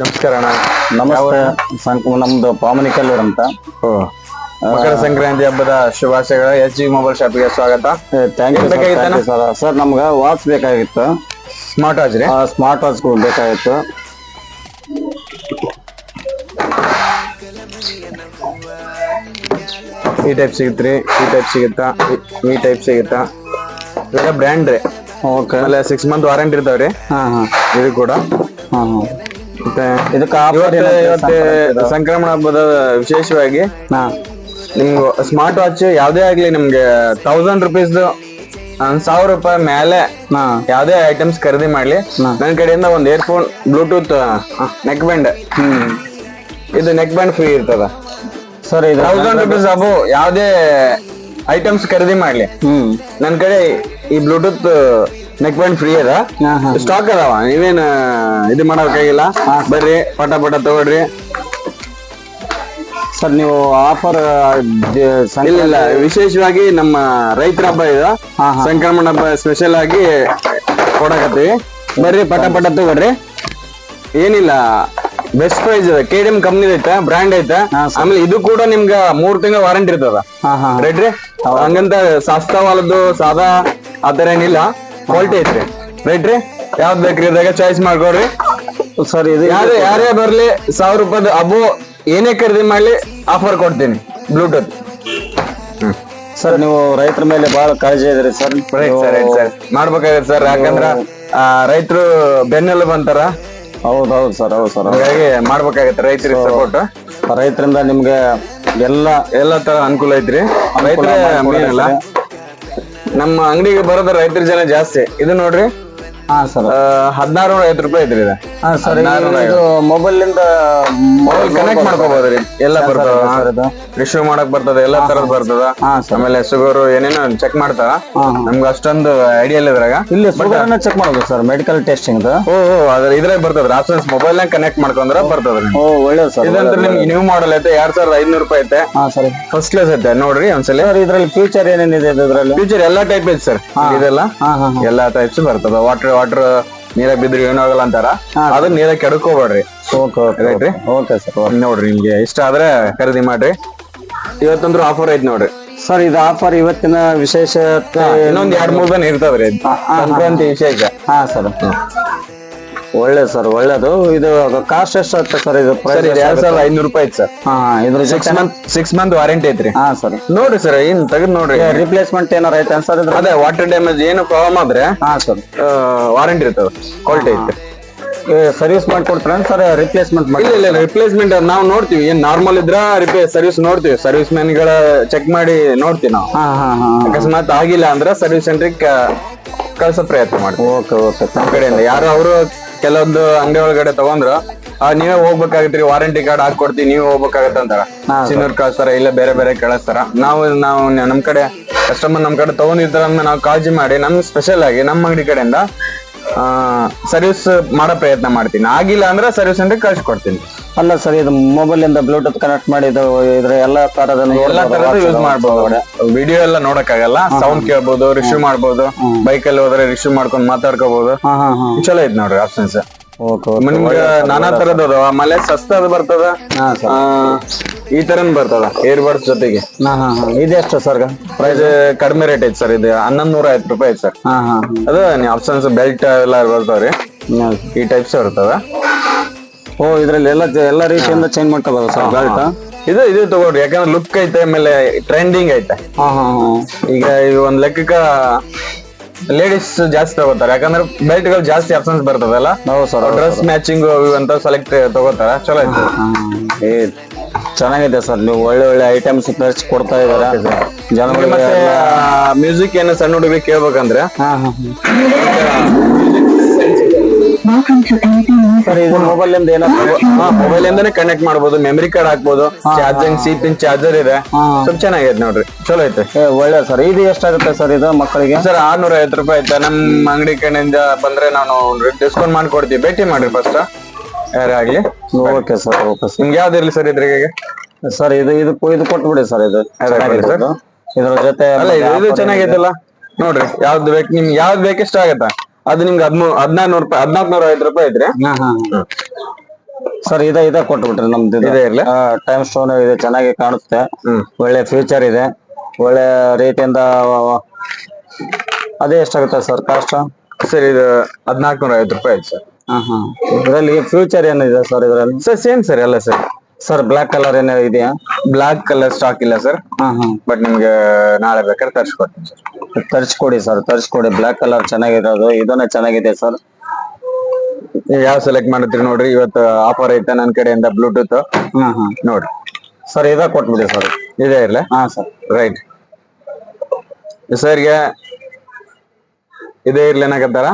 ನಮಸ್ಕಾರ ಅಣ್ಣ. ನಮಸ್ತೆ. ಸಂಕು ನಮ್ದು ಪಾಮನಿ ಕಲ್ಲೂರ್ ಅಂತ. ಮಕರ ಸಂಕ್ರಾಂತಿ ಹಬ್ಬದ ಶುಭಾಶಯಗಳು. ಎಚ್ ಜಿ ಮೊಬೈಲ್ ಶಾಪಿಗೆ ಸ್ವಾಗತ. ಥ್ಯಾಂಕ್ ಯು ಸರ್ ಸರ್ ನಮ್ಗೆ ವಾಚ್ ಬೇಕಾಗಿತ್ತು. ಸ್ಮಾರ್ಟ್ ವಾಚ್ ರೀ ಸ್ಮಾರ್ಟ್ ವಾಚ್ ಬೇಕಾಗಿತ್ತು. ಈ ಟೈಪ್ ಸಿಗುತ್ತ್ರಿ ಈ ಟೈಪ್ ಸಿಗುತ್ತಾ ಈ- ಟೈಪ್ ಸಿಗುತ್ತಾ? ಇವೆಲ್ಲ ಬ್ರ್ಯಾಂಡ್ ರೀ. ಓಕೆ ಆಮೇಲೆ ಸಿಕ್ಸ್ ಮಂತ್ ವಾರಂಟಿ ಇರ್ತಾವ್ರಿ. ಹಾ ಹಾ. ಇದು ಕೂಡ. ಹಾ ಹಾ. ಮತ್ತೆ ಇದಕ್ಕೆ ಇವತ್ತು ಇವತ್ತು ಸಂಕ್ರಮಣ ಹಬ್ಬದ ವಿಶೇಷವಾಗಿ ಹಾ. ನಿಮ್ಗೆ ಸ್ಮಾರ್ಟ್ ವಾಚ್ ಯಾವುದೇ ಆಗ್ಲಿ ನಿಮ್ಗೆ ತೌಸಂಡ್ ರುಪೀಸ್ದು ಒಂದ್ ಸಾವಿರ ರೂಪಾಯಿ ಮೇಲೆ ಹಾ. ಯಾವ್ದೇ ಐಟಮ್ಸ್ ಖರೀದಿ ಮಾಡ್ಲಿ. ನನ್ನ ಕಡೆಯಿಂದ ಒಂದ್ earphone Bluetooth neck band hmm. ಇದು ನೆಕ್ ಬ್ಯಾಂಡ್ ಫ್ರೀ ಇರ್ತದ. ಸರ್ ಇದು ತೌಸಂಡ್ ರುಪೀಸ್ ಅಬು ಯಾವ್ದೇ ಐಟಮ್ಸ್ ಖರೀದಿ ಮಾಡ್ಲಿ. ಹ್ಮ್. ನನ್ ಕಡೆ ಈ ಬ್ಲೂಟೂತ್ ನೆಕ್ ಬ್ಯಾಂಡ್ ಫ್ರೀ ಅದ. ಹಾ ಹಾ. ಸ್ಟಾಕ್ ಅದಾವ ನೀವೇನ್ ಇದು ಮಾಡಬೇಕಾಗಿಲ್ಲ ಬರ್ರಿ ಪಟ ಪಟ ತಗೊಳ್ರಿ. ಸರ್ ನೀವು ಆಫರ್ ಇಲ್ಲ ಇಲ್ಲ ವಿಶೇಷವಾಗಿ ನಮ್ಮ ರೈತರ ಹಬ್ಬ ಇದು. ಹಾ, ಸಂಕ್ರಮಣ ಹಬ್ಬ ಸ್ಪೆಷಲ್ ಆಗಿ ಕೊಡಕತ್ತೀವಿ. ಬರ್ರಿ ಪಟ ಪಟ ತಗೊಳ್ರಿ. ಏನಿಲ್ಲ ಬೆಸ್ಟ್ ಪ್ರೈಸ್ ಇದೆ. ಕೆ ಡಿ ಎಂ ಕಂಪ್ನಿ ಐತೆ ಬ್ರ್ಯಾಂಡ್ ಐತೆ. ಆಮೇಲೆ ಇದು ಕೂಡ ನಿಮ್ಗ ಮೂರ್ ತಿಂಗಳ ವಾರಂಟಿ ಇರ್ತದ. ಹಾ ಹಾ ರೈಟ್ ರೀ? ಹಂಗಂತ ಸಸ್ತಾವಾಲದ್ದು ಸಾದಾ ಆತರ ಏನಿಲ್ಲ. ಕ್ವಾಲಿಟಿ ಐತ್ರಿ. ರೈಟ್ ರೀ? ಯಾವ್ದು ಬೇಕ್ರಿ ಇದಾಗ ಚಾಯ್ಸ್ ಮಾಡ್ಕೊಳ್ರಿ ಸರಿ ಇದು ಯಾರೇ ಯಾರೇ ಬರ್ಲಿ ಸಾವಿರ ರೂಪಾಯಿ ಅಬು ಏನೇ ಖರೀದಿ ಮಾಡ್ಲಿ ಆಫರ್ ಕೊಡ್ತೀನಿ. ಬ್ಲೂಟೂತ್ ಸರ್ ನೀವು ರೈತರ ಮೇಲೆ ಬಹಳ ಕಾಳಜಿ ಇದ್ರಿ ಸರ್ ಮಾಡ್ಬೇಕಾಗತ್ತೆ ಸರ್ ಯಾಕಂದ್ರ ರೈತರು ಬೆನ್ನೆಲ್ಲ ಅಂತಾರ. ಹೌದು ಹೌದು ಸರ್ ಹೌದು. ಸರ್ ಹಾಗಾಗಿ ಮಾಡ್ಬೇಕಾಗತ್ತೆ ರೈತರಿಗೆ ಸಪೋರ್ಟ್ ರೈತರಿಂದ ನಿಮ್ಗೆ ಎಲ್ಲ ಎಲ್ಲ ತರ ಅನುಕೂಲ ಐತ್ರಿ. ರೈತರ ನಮ್ಮ ಅಂಗಡಿಗೆ ಬರೋದ ರೈತರ ಜನ ಜಾಸ್ತಿ. ಇದು ನೋಡ್ರಿ ಹಾ ಸರ್. ಹದಿನಾರು ಐವತ್ತು ರೂಪಾಯಿ ಐತ್ರಿ ಇದು. ಹಾ ಸರ್ ಇದು ಮೊಬೈಲ್ ಇಂದ ಮೊಬೈಲ್ ಕನೆಕ್ಟ್ ಮಾಡ್ಕೋಬಹುದ್ರಿ ಎಲ್ಲ ಬರ್ತದ. ರಿಸೀವ್ ಮಾಡಕ್ ಬರ್ತದ ಎಲ್ಲಾ ತರದ್ ಬರ್ತದ. ಹಾ ಸರ್. ಆಮೇಲೆ ಶುಗರ್ ಏನೇನೋ ಚೆಕ್ ಮಾಡ್ತಾರ. ನಮ್ಗೆ ಅಷ್ಟೊಂದು ಐಡಿಯಾ ಇಲ್ಲ ಇದ್ರಾಗ. ಇಲ್ಲಿ ಚೆಕ್ ಮಾಡೋದು ಸರ್ ಮೆಡಿಕಲ್ ಟೆಸ್ಟಿಂಗ್ ಓ ಅದ್ರ ಇದ್ರಾಗ ಬರ್ತದ್ರಿ. ಆಪ್ಷನ್ಸ್ ಮೊಬೈಲ್ ನಾಗ ಕನೆಕ್ಟ್ ಮಾಡ್ಕೊಂಡ್ರ ಬರ್ತದ್ರಿ. ಓ ಒಳ್ಳೇದು ಸರ್ ಇದಂತ ನಿಮ್ಗೆ ನ್ಯೂ ಮಾಡಲ್ ಐತೆ ಎರಡ್ ಸಾವಿರದ ಐನೂರು ರೂಪಾಯಿ ಐತೆ. ಹಾ ಸರ್. ಫಸ್ಟ್ ಕ್ಲಾಸ್ ಐತೆ ನೋಡ್ರಿ ಒಂದ್ಸಲ. ಸರ್ ಇದ್ರಲ್ಲಿ ಫ್ಯೂಚರ್ ಏನೇನಿದೆ ಇದ್ರಲ್ಲಿ? ಫ್ಯೂಚರ್ ಎಲ್ಲಾ ಟೈಪ್ ಐತೆ ಸರ್. ಇದೆಲ್ಲ ಎಲ್ಲಾ ಟೈಪ್ಸ್ ಬರ್ತದ. ವಾಟರ್ ವಾಟರ್ ನೀರ ಬಿದ್ರೆ ಏನೂ ಆಗಲ್ಲ ಅಂತಾರ? ಅದನ್ನ ನೀರಾಗ ಕೆಡ್ಕೋಬೇಡ್ರಿ. ಓಕೆ ಓಕೆ ಸರ್ ನೋಡ್ರಿ ನಿಮ್ಗೆ ಇಷ್ಟ ಆದ್ರೆ ಖರೀದಿ ಮಾಡ್ರಿ. ಇವತ್ತಂದ್ರು ಆಫರ್ ಐತಿ ನೋಡ್ರಿ. ಸರ್ ಇದು ಆಫರ್ ಇವತ್ತಿನ ವಿಶೇಷ ಇನ್ನೊಂದ್ ಎರಡ್ ಮೂರ್ ದಿನ ಇರ್ತಾವ್ರಿ ಇದು. ಸಂಕ್ರಾಂತಿ ವಿಶೇಷ. ಹಾ ಸರ್ ಒಳ್ಳೇದು ಸರ್ ಒಳ್ಳೇದು. ಇದು ಕಾಸ್ಟ್ ಎಷ್ಟು ಆಗುತ್ತೆ ಸರ್ ಇದು ಸರ್ ಇದು ಎರಡ್ ಸಾವಿರದ ಐನೂರು ರೂಪಾಯಿ ಐತೆ ಸರ್ ಹಾ ಇದ್ರ six month six month warranty ಐತ್ರಿ. ಹಾ ಸರ್ ನೋಡ್ರಿ ಸರ್ ಏನ್ ತೆಗೆದು ನೋಡ್ರಿ. ರಿಪ್ಲೇಸ್ಮೆಂಟ್ ಏನಾರ ಐತೆ ಸರ್ ಇದ್ರ ಅದೇ ವಾಟರ್ ಡ್ಯಾಮೇಜ್ ಏನು ಪ್ರಾಬ್ಲಮ್ ಆದ್ರೆ ಹಾ ಸರ್ ವಾರಂಟಿ ಇರ್ತದೆ ಕ್ವಾಲಿಟಿ ಐತೆ. ಸರ್ವಿಸ್ ಮಾಡ್ಕೊಡ್ತೀರ ಸರ್ ರಿಪ್ಲೇಸ್ಮೆಂಟ್ ಇಲ್ಲ ಇಲ್ಲ ರಿಪ್ಲೇಸ್ಮೆಂಟ್ ನಾವು ನೋಡ್ತೀವಿ. ಏನ್ ನಾರ್ಮಲ್ ಇದ್ರ ರಿಪೇ ಸರ್ವಿಸ್ ನೋಡ್ತೀವಿ. ಸರ್ವಿಸ್ ಮ್ಯಾನ್ಗಳ ಚೆಕ್ ಮಾಡಿ ನೋಡ್ತೀವಿ ನಾವು. ಅಕಸ್ಮಾತ್ ಆಗಿಲ್ಲ ಅಂದ್ರೆ ಸರ್ವಿಸ್ ಸೆಂಟ್ರಿಗೆ ಕಳ್ಸೋ ಪ್ರಯತ್ನ ಮಾಡ್ತೀವಿ. Okay okay. ನಮ್ಮ ಕಡೆಯಿಂದ ಯಾರು ಅವರು ಕೆಲವೊಂದು ಅಂಗಡಿ ಒಳಗಡೆ ತಗೊಂಡ್ರು ಆ, ನೀವೇ ಹೋಗ್ಬೇಕಾಗತ್ರಿ ವಾರಂಟಿ ಕಾರ್ಡ್ ಹಾಕೊಡ್ತೀವಿ ನೀವೇ ಹೋಗ್ಬೇಕಾಗತ್ತೆ ಅಂತಾರ ಸಿನೂರ್ ಕಳಿಸ್ತಾರ ಇಲ್ಲ ಬೇರೆ ಬೇರೆ ಕಳಿಸ್ತಾರ. ನಾವು ನಾವು ನಮ್ ಕಡೆ ಕಸ್ಟಮರ್ ನಮ್ ಕಡೆ ತಗೊಂಡಿದ್ರ ನಾವು ಕಾಳಜಿ ಮಾಡಿ ನಮ್ ಸ್ಪೆಷಲ್ ಆಗಿ ನಮ್ಮ ಅಂಗಡಿ ಕಡೆಯಿಂದ ಸರ್ವಿಸ್ ಮಾಡೋ ಪ್ರಯತ್ನ ಮಾಡ್ತೀನಿ. ಆಗಿಲ್ಲ ಅಂದ್ರೆ ಸರ್ವಿಸ್ ಸೆಂಟರ್ ಕಳ್ಸಿಕೊಡ್ತೀನಿ. ಅಲ್ಲ ಸರ್ ಇದು ಮೊಬೈಲ್ ಇಂದ ಬ್ಲೂಟೂತ್ ಕನೆಕ್ಟ್ ಮಾಡಿದ್ದು ಇದ್ರ ಎಲ್ಲಾ ತರದ ಎಲ್ಲಾ ತರದ ಯೂಸ್ ಮಾಡ್ಬೋದು. ವಿಡಿಯೋ ಎಲ್ಲ ನೋಡಕ್ಕಾಗಲ್ಲ ಸೌಂಡ್ ಕೇಳ್ಬೋದು ರಿಸೀವ್ ಮಾಡ್ಬೋದು ಬೈಕ್ ಅಲ್ಲಿ ಹೋದ್ರೆ ರಿಸೀವ್ ಮಾಡ್ಕೊಂಡು ಮಾತಾಡ್ಕೋಬಹುದು ಚಲೋ ಐತ್ ನೋಡ್ರಿ ಆಪ್ಷನ್ಸ್ ನಿಮ್ಗೆ ನಾನಾ ತರದ ಅದಾವ? ಆಮೇಲೆ ಸಸ್ತದ ಬರ್ತದ? ಈ ತರನ್ ಬರ್ತದ ಏರ್ ಬಡ್ಸ್ ಜೊತೆಗೆ ಇದೆಷ್ಟು ಸರ್? ಪ್ರೈಸ್ ಕಡಿಮೆ ರೇಟ್ ಐತಿ ಸರ್ ಇದು ಹನ್ನೊಂದ್ ನೂರ ಐವತ್ತು ರೂಪಾಯಿ ಐತಿ ಸರ್. ಅದು ಆಪ್ಷನ್ಸ್ ಬೆಲ್ಟ್ ಎಲ್ಲ ಬರ್ತಾವ್ರಿ. ಈ ಟೈಪ್ಸ್ ಬರ್ತದ ಓ ಇದ್ರಲ್ಲಿ ಎಲ್ಲ ಎಲ್ಲ ರೀತಿಯಿಂದ ಚೇಂಜ್ ಮಾಡ್ಕೋಬಹುದು ಸರ್ ಬೆಲ್ಟ್ ಇದು ಇದು ತಗೊಳ್ರಿ ಯಾಕಂದ್ರೆ ಲುಕ್ ಐತೆ ಆಮೇಲೆ ಟ್ರೆಂಡಿಂಗ್ ಐತೆ. ಹಾ ಹಾ ಈಗ ಈ ಒಂದ್ ಲೆಕ್ಕಕ್ಕ ಲೇಡೀಸ್ ಜಾಸ್ತಿ ತಗೋತಾರೆ ಯಾಕಂದ್ರೆ ಬೆಲ್ಟ್ಗಳು ಜಾಸ್ತಿ ಆಪ್ಷನ್ಸ್ ಬರ್ತದಲ್ಲ? ಹೌದು ಸರ್ ಡ್ರೆಸ್ ಮ್ಯಾಚಿಂಗ್ ಅಂತ ಸೆಲೆಕ್ಟ್ ತಗೋತಾರ ಚಲೋ ಐತೆ. ಏ ಚೆನ್ನಾಗಿದೆ ಸರ್ ನೀವು ಒಳ್ಳೆ ಒಳ್ಳೆ ಐಟಮ್ಸ್ ತರಿಸಿ ಕೊಡ್ತಾ ಇದಾರೆ ಜನಗಳಿಗೆ ಮತ್ತೆ ಮ್ಯೂಸಿಕ್ ಏನು ಸಣ್ಣ ಹುಡುಗಿ ಕೇಳ್ಬೇಕಂದ್ರೆ ಹಾ ಹಾ ಸರ್ ಇದು ಮೊಬೈಲ್ ಇಂದ ಏನಾದ್ರು ಮೊಬೈಲ್ ಇಂದಾನೆ ಕನೆಕ್ಟ್ ಮಾಡ್ಬೋದು ಮೆಮರಿ ಕಾರ್ಡ್ ಹಾಕ್ಬೋದು ಚಾರ್ಜಿಂಗ್ ಸಿ ಪಿನ್ ಚಾರ್ಜರ್ ಇದೆ. ಸ್ವಲ್ಪ ಚೆನ್ನಾಗೈತೆ ನೋಡ್ರಿ ಚಲೋ ಐತೆ. ಏ ಒಳ್ಳೆ ಸರ್ ಇದು ಎಷ್ಟಾಗುತ್ತೆ ಸರ್ ಇದು ಮಕ್ಕಳಿಗೆ? ಸರ್ ಆರ್ನೂರ ಐವತ್ತು ರೂಪಾಯಿ ಐತೆ. ನಮ್ಮ ಅಂಗಡಿ ಕಡೆಯಿಂದ ಬಂದ್ರೆ ನಾನು ಡಿಸ್ಕೌಂಟ್ ಮಾಡ್ಕೊಡ್ತೀವಿ. ಭೇಟಿ ಮಾಡ್ರಿ ಫಸ್ಟ್ ಯಾರೇ ಆಗ್ಲಿ. Okay sir okay sir. ನಿಮ್ಗೆ ಯಾವ್ದು ಇರ್ಲಿ ಸರ್ ಇದ್ರಿಗೆ ಸರ್ ಇದು ಇದು ಇದು ಕೊಟ್ಬಿಡಿ ಸರ್ ಇದು. ಚೆನ್ನಾಗಿದೆ ಸರ್. ಇದು. ಇದ್ರ ಜೊತೆ ಅಲ್ಲ ಇದು ಇದು ಚೆನ್ನಾಗೈತಲ್ಲ? ನೋಡ್ರಿ ಯಾವ್ದು ಬೇಕು ನಿಮ್ಗೆ ಯಾವ್ದು ಬೇಕು ಇಷ್ಟ ಆಗತ್ತಾ? ಅದು ನಿಮ್ಗೆ ಹದ್ಮೂರು ಹದಿನಾರು ನೂರು ರೂಪಾಯಿ ಹದಿನಾಲ್ಕು ನೂರ ಐವತ್ತು ರೂಪಾಯಿ ಐತ್ರಿ? ಹಾ ಹಾ ಸರ್ ಇದ ಇದೇ ಕೊಟ್ಬಿಟ್ರಿ ನಮ್ದು ಇದೇ. ಇರ್ಲಿ? ಟೈಮ್ ಸ್ಟೋನ್ ಇದೆ ಚೆನ್ನಾಗಿ ಕಾಣುತ್ತೆ. ಹ್ಮ್. ಒಳ್ಳೆ ಫ್ಯೂಚರ್ ಇದೆ. ಒಳ್ಳೆ ರೀತಿಯಿಂದ ಅದೇ ಎಷ್ಟಾಗುತ್ತೆ ಸರ್ ಕಾಸ್ಟ್ ಸರ್ ಇದು ಹದಿನಾಲ್ಕು ನೂರ ಐವತ್ತು ರೂಪಾಯಿ ಐತೆ ಸರ್. ಹಾ ಹಾ. ಇದರಲ್ಲಿ ಫ್ಯೂಚರ್ ಏನಿದೆ ಸರ್ ಇದರಲ್ಲಿ? ಸರ್ ಸೇಮ್ ಸರ್ ಎಲ್ಲ ಸರ್ ಸರ್ ಬ್ಲಾಕ್ ಕಲರ್ ಏನಾದ್ರು ಇದೆಯಾ? ಬ್ಲಾಕ್ ಕಲರ್ ಸ್ಟಾಕ್ ಇಲ್ಲ ಸರ್ ಹಾ ಹಾ. ಬಟ್ ನಿಮ್ಗೆ ನಾಳೆ ಬೇಕಾದ್ರೆ ತರಿಸ್ಕೊಡ್ತೀನಿ ಸರ್ ತರಿಸ್ಕೊಡಿ ಸರ್ ತರಿಸ್ಕೊಡಿ. ಬ್ಲಾಕ್ ಕಲರ್ ಚೆನ್ನಾಗಿರೋದು ಇದನ್ನ ಚೆನ್ನಾಗಿದೆ ಸರ್ ನೀವು ಯಾವ ಸೆಲೆಕ್ಟ್ ಮಾಡಿದ್ರಿ ನೋಡ್ರಿ? ಇವತ್ತು ಆಫರ್ ಐತೆ ನನ್ನ ಕಡೆಯಿಂದ ಬ್ಲೂಟೂತ್ ಹಾ ಹಾ. ನೋಡ್ರಿ. ಸರ್ ಇದ ಕೊಟ್ಬಿಡಿ ಸರ್ ಇದೇ ಇರಲಿ? ಹಾ ಸರ್ ರೈಟ್ ಸರ್ಗೆ ಇದೇ ಇರ್ಲಿ ಏನಾಗತ್ತಾರ